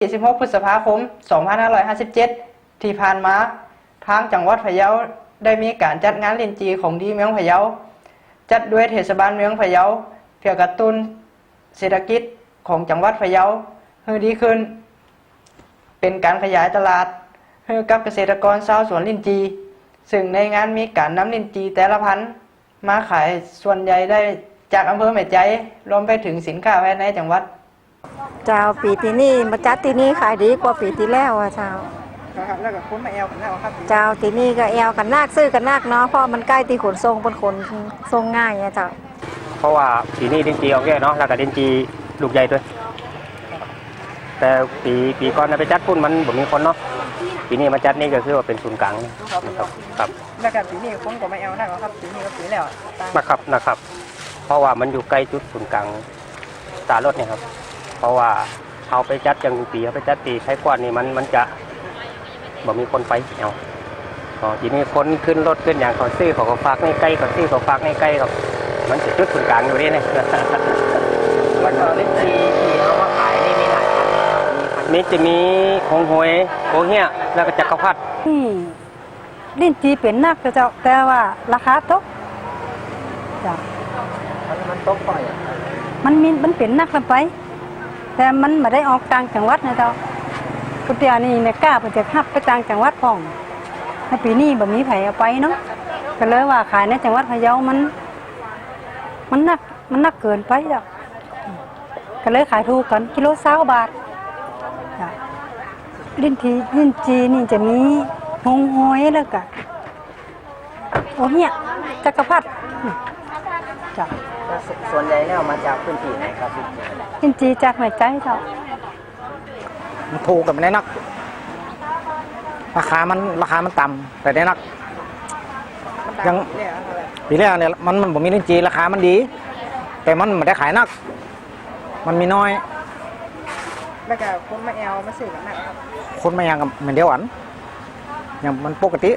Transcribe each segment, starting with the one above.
16พฤษภาคม 2557 ที่ผ่านมา ทางจังหวัดพะเยาได้มีการจัดงานลินจีของดีเมืองพะเยา จัดด้วยเทศบาลเมืองพะเยาเพื่อกระตุ้นเศรษฐกิจของจังหวัดพะเยาให้ดีขึ้น เป็นการขยายตลาดให้กับเกษตรกรชาวสวนลินจี ซึ่งในงานมีการนำลินจีแต่ละพันธุ์มาขายส่วนใหญ่ได้จากอำเภอแม่ใจรวมไปถึงสินค้าภายในจังหวัด เจ้าปีที่นี่มาจัดที่นี่ขายดีกว่าปีที่แล้วอะเจ้าครับแล้วก็คุ้นมาแอลกันแล้วครับเจ้าที่นี่ก็แอลกันนักซื้อกันนักเนาะเพราะมันใกล้ที่ขนส่งเป็นขนส่งง่ายอะเจ้าเพราะว่าปีนี้ดินจีเอาแก่เนาะแล้วก็ดินจีลูกใหญ่ด้วย แต่ปีปีก่อนนะไปจัดพุ่นมันบ่มีคนเนาะปีนี้มาจัดนี่ก็คือว่าเป็นศูนย์กลางนะครับครับแล้วก็ปีนี้คุ้นกับมาแอลได้ครับปีนี้ก็ปีแล้วต่างนะครับนะครับ เพราะว่ามันอยู่ใกล้จุดศูนย์กลางตารถเนี่ยครับ เพราะว่าเอาไปจัดอย่างปีเอาไปจัดปีไทยกวนนี่มันมันจะบ่มีคนไปเอาอ๋อทีนี้คนขึ้นรถขึ้นอย่างเขาซื้อเขาก็ฝากในใกล้เขาซื้อเขาฝากในใกล้ครับมันจะจุดศูนย์กลางอยู่นี่เนี่ยแล้วก็ลินจีที่เอามาขายนี่มีหลายพันมีพันนี่จะมีหงหวยโอเฮียแล้วก็จักรพรรดินี่ลิ้นจีเป็นนักเจ้าแต่ว่าราคาตกเจ้ามันตกปล่อยมันมีมันเป็นนักลงไป แต่มันไม่ได้ออกต่างจังหวัดนะเจ้ากุเตียนี่ไม่กล้าไปจะขับไปต่างจังหวัดพ่องในปีนี้แบบมีไผเอาไปเนาะก็เลยว่าขายในจังหวัดพะเยามัน มันนักมันนักเกินไปจ้ะก็เลยขายถูกกันกิโลสาบาทลิ้นทีลิ้นจีนี่จะมีหงหอยแล้วก็โอ้เนี่ยจักรพรรดิจ้ะ ส่วนใหญ่แล้วมาจากพื้นที่ไหนครับลิ้นจีจากแม่ใจเจ้ามันถูกกับในนัก ราคามันราคามันต่ำแต่ในนัก ยังปีแรกเนี่ยมันมันผมมีลิ้นจีราคามันดี แต่มันไม่ได้ขายนัก มันมีน้อยแล้วก็คุ้นมาแอลมาซื้อกันนะครับคนมายังกับเหมือนเดียวอันอย่างมันปกติ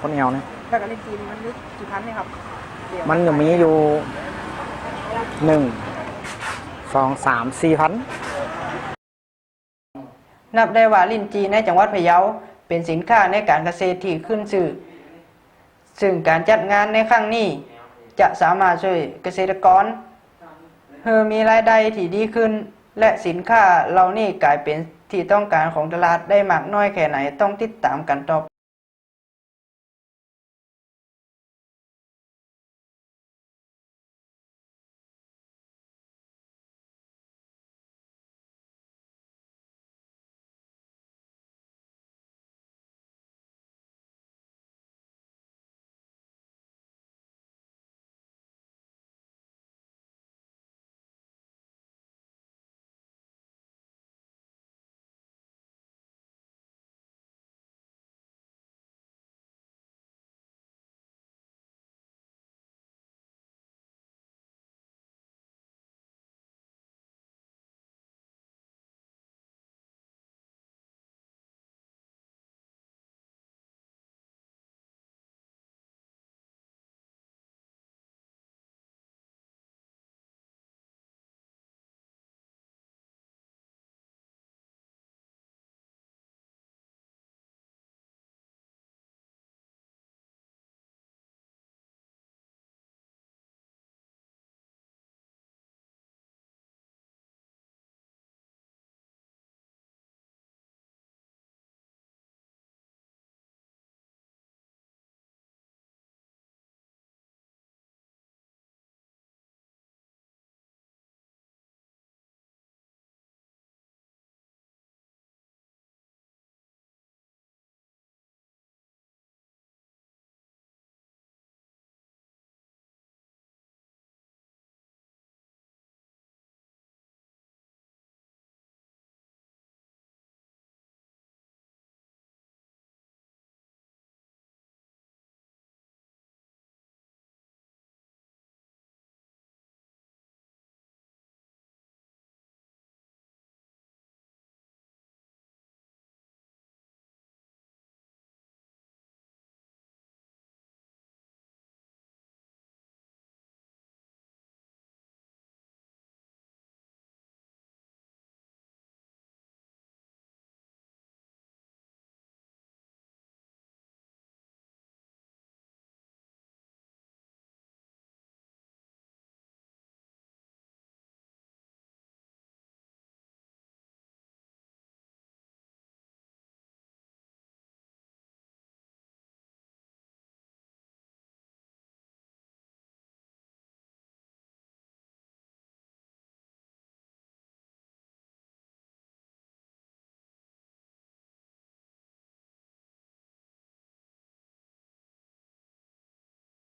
คนเอวเนี่ยแล้วก็ลินจีมันมีกี่พันเนี่ยครับมันยังมีอยู่ หนึ่งสองสามสี่พันนับได้ว่าลินจีในจังหวัดพะเยาเป็นสินค้าในการเกษตรที่ขึ้นชื่อซึ่งการจัดงานในครั้งนี้ จะสามารถช่วยเกษตรกรให้มีรายได้ที่ดีขึ้น และสินค้าเหล่านี้กลายเป็นที่ต้องการของตลาดได้มากน้อยแค่ไหนต้องติดตามกันต่อ